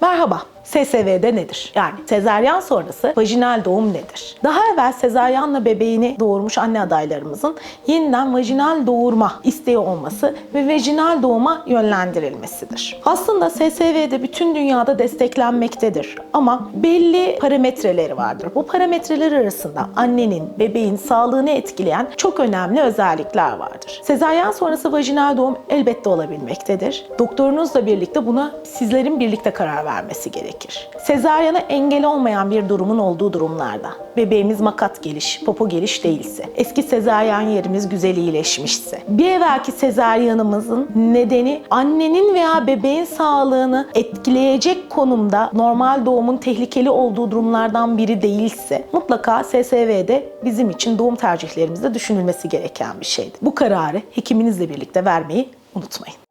Merhaba, SSV'de nedir? Yani sezaryen sonrası vajinal doğum nedir? Daha evvel sezaryenle bebeğini doğurmuş anne adaylarımızın yeniden vajinal doğurma isteği olması ve vajinal doğuma yönlendirilmesidir. Aslında SSV'de bütün dünyada desteklenmektedir ama belli parametreleri vardır. Bu parametreler arasında annenin, bebeğin sağlığını etkileyen çok önemli özellikler vardır. Sezaryen sonrası vajinal doğum elbette olabilmektedir. Doktorunuzla birlikte buna sizlerin birlikte karar vermesi gerekir. Sezaryana engel olmayan bir durumun olduğu durumlarda, bebeğimiz makat geliş, popo geliş değilse, eski sezaryen yerimiz güzel iyileşmişse, bir evvelki sezaryanımızın nedeni annenin veya bebeğin sağlığını etkileyecek konumda normal doğumun tehlikeli olduğu durumlardan biri değilse mutlaka SSV'de bizim için doğum tercihlerimizde düşünülmesi gereken bir şeydir. Bu kararı hekiminizle birlikte vermeyi unutmayın.